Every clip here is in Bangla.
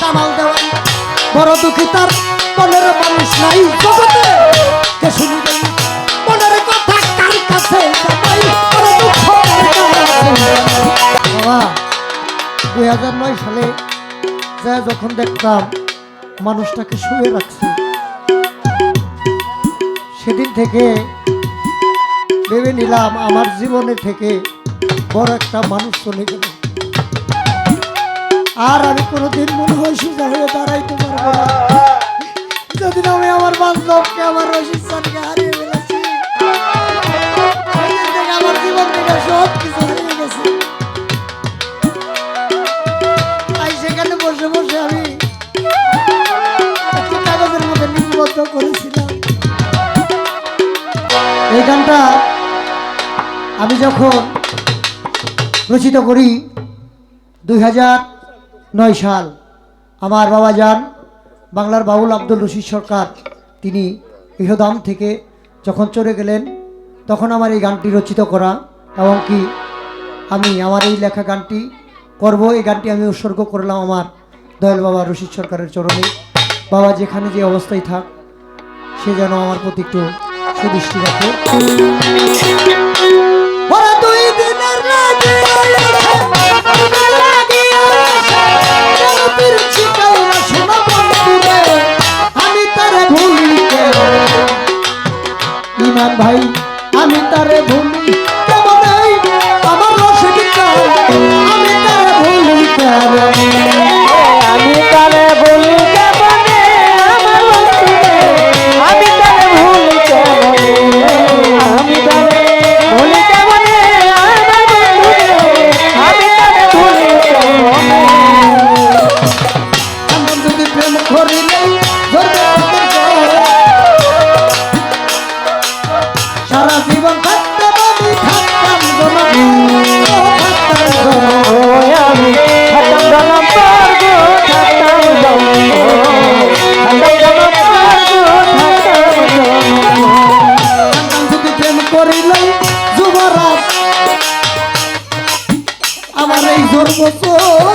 কামাল দেওয়া বড় দুঃখী তার মনের মানুষ নাই জগতে। কে মনের কথা কার কাছে দুই হাজার নয় সালে যা যখন দেখতাম মানুষটাকে শুয়ে রাখছে, সেদিন থেকে ভেবে নিলাম আমার জীবনে থেকে বড় একটা মানুষ চলে গেল। আর আমি কোনোদিন মনে হয় সোজা হয়ে দাঁড়াইতে পারব না। যেদিন আমি আমার বান্ধবকে, আমার রশিদ সানকে হারিয়ে ফেলেছি আমার জীবন থেকে সব কিছু হারিয়ে গেছে। তাই সেখানে বসে বসে আমি একটি কাগজের মধ্যে লিপিবদ্ধ করেছিলাম। এই গানটা আমি যখন রচিত করি, দুই হাজার নয় সাল আমার বাবা যান, বাংলার বাউল আব্দুল রশিদ সরকার। তিনি ইহদাম থেকে যখন চলে গেলেন, তখন আমার এই গানটি রচিত করা, এমনকি আমি আমার এই লেখা গানটি করব, এই গানটি আমি উৎসর্গ করলাম আমার দয়াল বাবা রশিদ সরকারের চরণে। বাবা যেখানে যে অবস্থায় থাক, সে যেন আমার প্রতি একটু সুদৃষ্টি রাখে। দিনের এই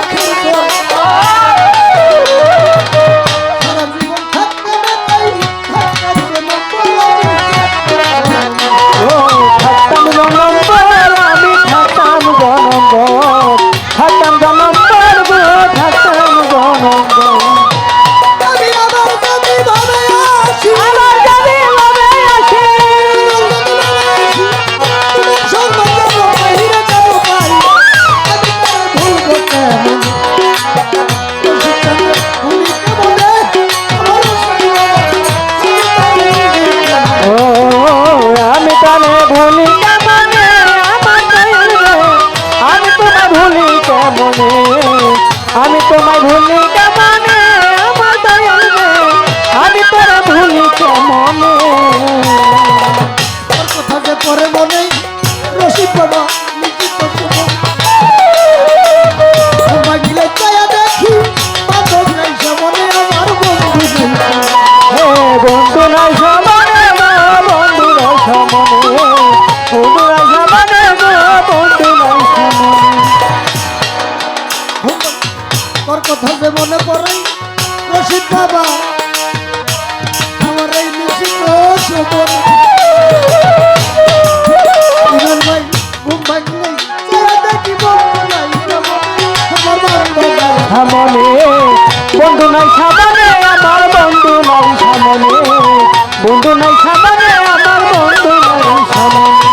আমি আমার বন্ধু সামনে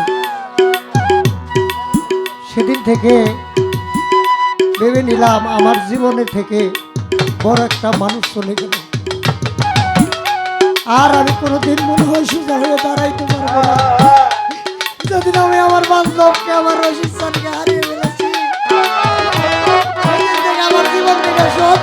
সেদিন থেকে ভেবে নিলাম আমার জীবনে থেকে বড় একটা মানুষ চলে গেল। আর আমি কোনোদিন মনে হয় সোজা হয়ে দাঁড়াইতে পারব না। আমি আমার বান্ধবকে, আমার রশিদ খানকে হারিয়ে ফেলেছি আমার জীবন থেকে সব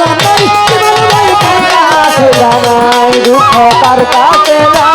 জানাই জীবন কার কাছে জানাই দুঃখ কার কাছে জানাই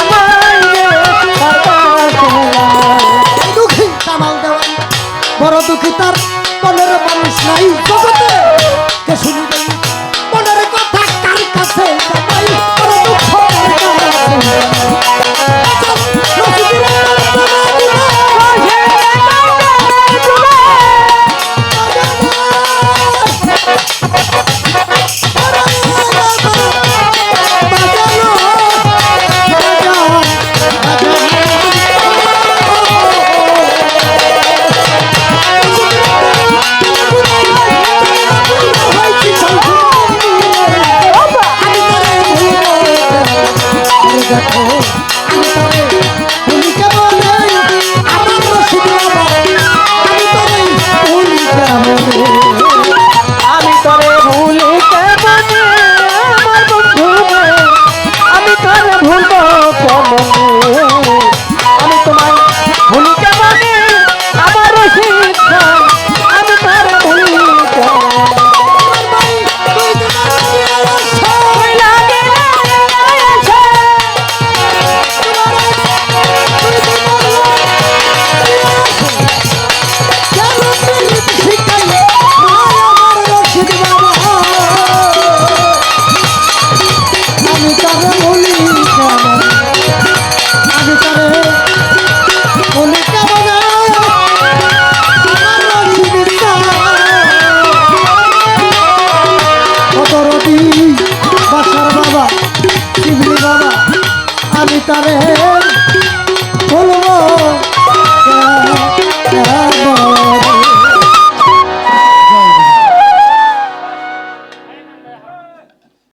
দরদি বাসার বাবা শিবলি বাবা আমি তারে বলব